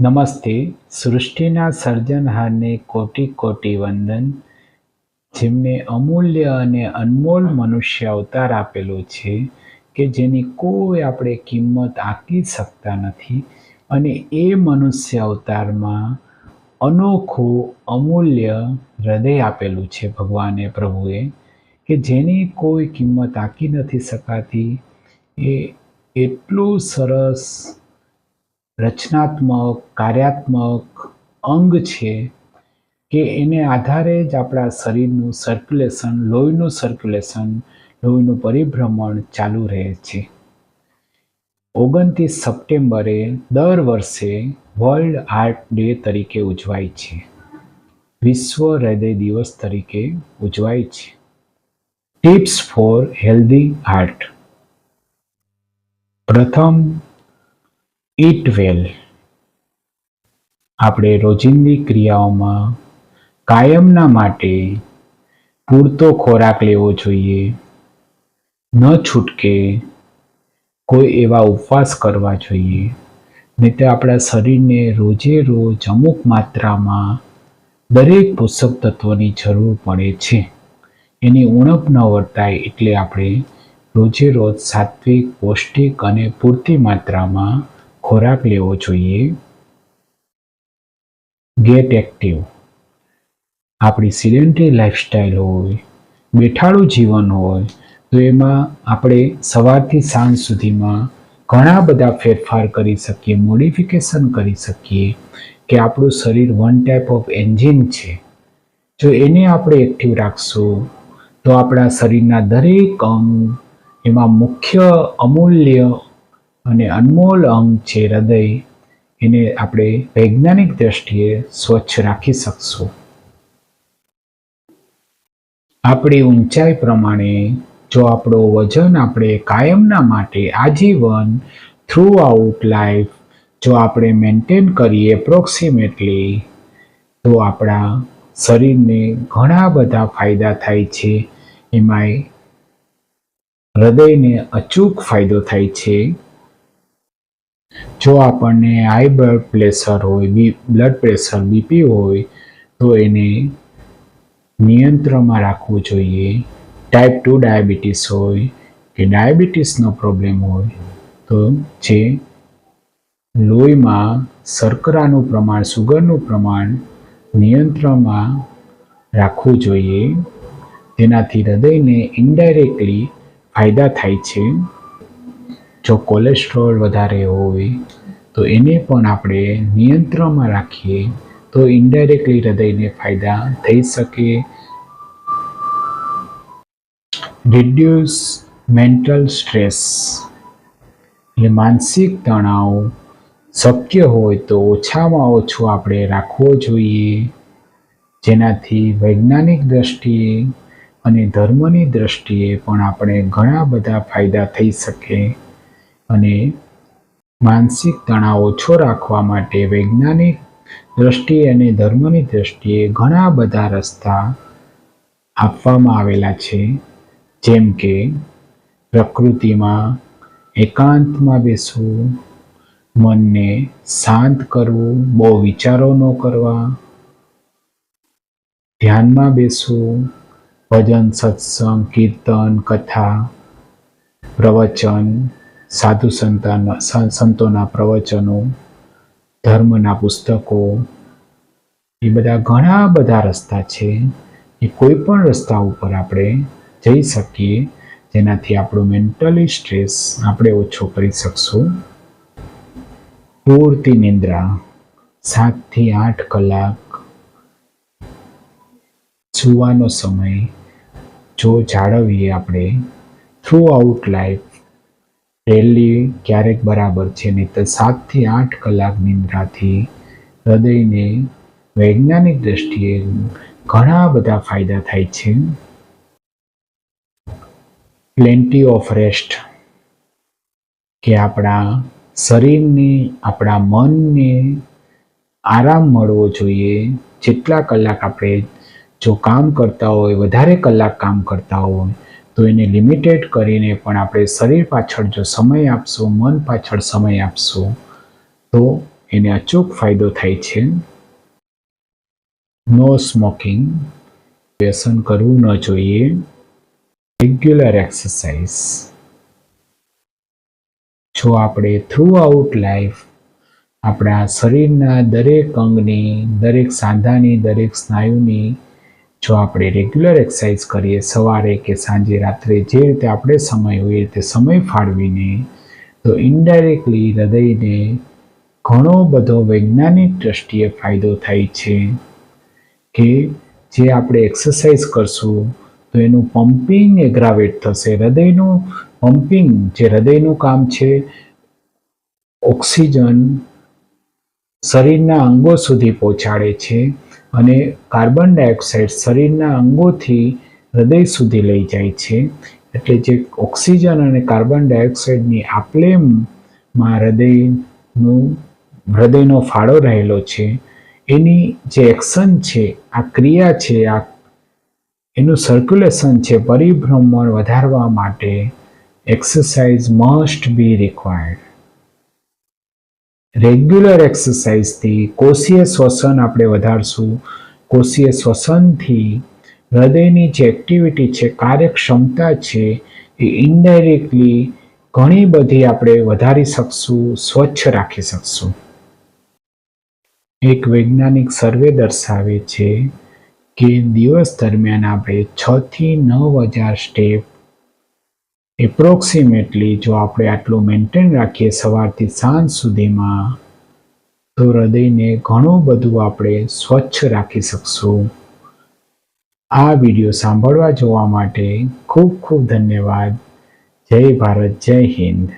નમસ્તે. સૃષ્ટિના સર્જનહારને કોટી કોટી વંદન. જેમને અમૂલ્ય અને અનમોલ મનુષ્ય અવતાર આપેલો છે કે જેની કોઈ આપણે કિંમત આંકી શકતા નથી અને એ મનુષ્ય અવતારમાં અનોખું, અમૂલ્ય હૃદય આપેલું છે ભગવાને, પ્રભુએ, કે જેની કોઈ કિંમત આંકી નથી શકાતી. એ એટલું સરસ રચનાત્મક, કાર્યાત્મક અંગ છે કે એને આધારે જ આપણા શરીરનું સર્ક્યુલેશન લોહીનું સર્ક્યુલેશન લોહીનું પરિભ્રમણ ચાલુ રહે છે. ઓગણત્રીસ સપ્ટેમ્બરે દર વર્ષે વર્લ્ડ હાર્ટ ડે તરીકે ઉજવાય છે. વિશ્વ હૃદય દિવસ તરીકે ઉજવાય છે. Tips for healthy heart. પ્રથમ ઈટ વેલ. આપણે રોજિંદી ક્રિયાઓમાં કાયમના માટે પૂરતો ખોરાક લેવો જોઈએ. ન છૂટકે કોઈ એવા ઉપવાસ કરવા જોઈએ. નહીં તો આપણા શરીરને રોજે રોજ અમુક માત્રામાં દરેક પોષક તત્વોની જરૂર પડે છે. એની ઉણપ ન વર્તાય એટલે આપણે રોજે રોજ સાત્વિક, પૌષ્ટિક અને પૂરતી માત્રામાં ખોરાક લેવો જોઈએ. ગેટ એક્ટિવ આપણી સિડેન્ટરી લાઈફસ્ટાઈલ હોય બેઠાડું જીવન હોય, તો એમાં આપણે સવારથી સાંજ સુધીમાં ઘણા બધા ફેરફાર કરી શકીએ મોડિફિકેશન કરી શકીએ કે આપણું શરીર વન ટાઈપ ઓફ એન્જિન છે. જો એને આપણે એક્ટિવ રાખશું, તો આપણા શરીરના દરેક અંગ એમાં મુખ્ય અમૂલ્ય અને અનમોલ અંગ છે હૃદય, એને આપણે વૈજ્ઞાનિક દ્રષ્ટિએ સ્વચ્છ રાખી શકશું. આપણી ઊંચાઈ પ્રમાણે જો આપણો વજન આપણે કાયમના માટે આજીવન થ્રુ આઉટ લાઈફ જો આપણે મેન્ટેન કરીએ એપ્રોક્સિમેટલી તો આપણા શરીરને ઘણા બધા ફાયદા થાય છે. એમાંય હૃદયને અચૂક ફાયદો થાય છે. જો આપણને હાઈ બ્લડ પ્રેશર હોય બી બ્લડ પ્રેશર બીપી હોય, તો એને નિયંત્રણમાં રાખવું જોઈએ. ટાઈપ ટુ ડાયાબિટીસ હોય, કે ડાયાબિટીસનો પ્રોબ્લેમ હોય, તો જે લોહીમાં શર્કરાનું પ્રમાણ સુગરનું પ્રમાણ નિયંત્રણમાં રાખવું જોઈએ. તેનાથી હૃદયને ઇનડાયરેક્ટલી ફાયદા થાય છે. જો કોલેસ્ટ્રોલ વધારે હોય, તો એને પણ આપણે નિયંત્રણમાં રાખીએ, તો ઇન્ડાયરેક્ટલી હૃદયને ફાયદા થઈ શકે. રિડ્યુસ મેન્ટલ સ્ટ્રેસ એટલે માનસિક તણાવ શક્ય હોય તો ઓછામાં ઓછો આપણે રાખવો જોઈએ. જેનાથી વૈજ્ઞાનિક દ્રષ્ટિએ અને ધર્મની દ્રષ્ટિએ પણ આપણે ઘણા બધા ફાયદા થઈ શકે. અને માનસિક તણાવ ઓછો રાખવા માટે વૈજ્ઞાનિક દ્રષ્ટિએ અને ધર્મની દ્રષ્ટિએ ઘણા બધા રસ્તા આપવામાં આવેલા છે. જેમ કે પ્રકૃતિમાં એકાંતમાં બેસવું, મનને શાંત કરવું, બહુ વિચારો ન કરવા, ધ્યાનમાં બેસવું, ભજન, સત્સંગ, કીર્તન, કથા, પ્રવચન સાધુ સંતાન સંતોના પ્રવચનો, ધર્મના પુસ્તકો, એ બધા ઘણા બધા રસ્તા છે. એ કોઈ પણ રસ્તા ઉપર આપણે જઈ શકીએ, જેનાથી આપણો મેન્ટલી સ્ટ્રેસ આપણે ઓછો કરી શકશું. પૂરતી નિંદ્રા, સાતથી આઠ કલાક સુવાનો સમય, જો જાળવીએ આપણે થ્રુ આઉટ લાઈફ ડેલી ક્યારેક બરાબર છે, નહીં સાતથી આઠ કલાક નિંદ્રાથી હૃદયને વૈજ્ઞાનિક દ્રષ્ટિએ ઘણા બધા ફાયદા થાય છે. પ્લેન્ટી ઓફ રેસ્ટ કે આપણા શરીરને, આપણા મનને આરામ મળવો જોઈએ. જેટલા કલાક આપણે જો કામ કરતા હોય, વધારે કલાક કામ કરતા હોય તો એને લિમિટેડ કરીને પણ આપણે શરીર પાછળ જો સમય આપશો, મન પાછળ સમય આપશો, તો એને અચૂક ફાયદો થાય છે. નો સ્મોકિંગ વ્યસન કરવું ન જોઈએ. રેગ્યુલર એક્સરસાઇઝ જો આપણે થ્રુ આઉટ લાઈફ આપણા શરીરના દરેક અંગની, દરેક સાંધાની, દરેક સ્નાયુની જો આપણે રેગ્યુલર એક્સરસાઇઝ કરીએ સવારે કે સાંજે રાત્રે, જે રીતે આપણે સમય હોય એ રીતે સમય ફાળવીને, તો ઇનડાયરેક્ટલી હૃદયને ઘણો બધો વૈજ્ઞાનિક દ્રષ્ટિએ ફાયદો થાય છે કે જે આપણે એક્સરસાઇઝ કરશું, તો એનું પમ્પિંગ એગ્રાવેટ થશે. હૃદયનું પમ્પિંગ જે હૃદયનું કામ છે ઓક્સિજન શરીરના અંગો સુધી પહોંચાડે છે. અને કાર્બન ડાયોક્સાઇડ શરીરના અંગોથી હૃદય સુધી લઈ જાય છે. એટલે જે ઓક્સિજન અને કાર્બન ડાયોક્સાઇડની આપલેમાં હૃદયનું, હૃદયનો ફાળો રહેલો છે. એની જે એક્શન છે, આ ક્રિયા છે, આ એનું સર્ક્યુલેશન છે, પરિભ્રમણ વધારવા માટે exercise must be required regular એક્સરસાઇઝથી કોષીય શ્વસન આપણે વધારશું. કોષીય શ્વસનથી હૃદયની જે એક્ટિવિટી છે, કાર્યક્ષમતા છે, એ ઇનડાયરેક્ટલી ઘણી બધી આપણે વધારી શકશું, સ્વચ્છ રાખી શકશું. એક વૈજ્ઞાનિક સર્વે દર્શાવે છે કે દિવસ દરમિયાન આપણે છ થી નવ હજાર સ્ટેપ એપ્રોક્સિમેટલી જો આપણે આટલું મેન્ટેન રાખીએ સવારથી સાંજ સુધીમાં, તો હૃદયને ઘણું બધું આપણે સ્વચ્છ રાખી શકશું. આ વીડિયો સાંભળવા જોવા માટે ખૂબ ખૂબ ધન્યવાદ. જય ભારત, જય હિન્દ.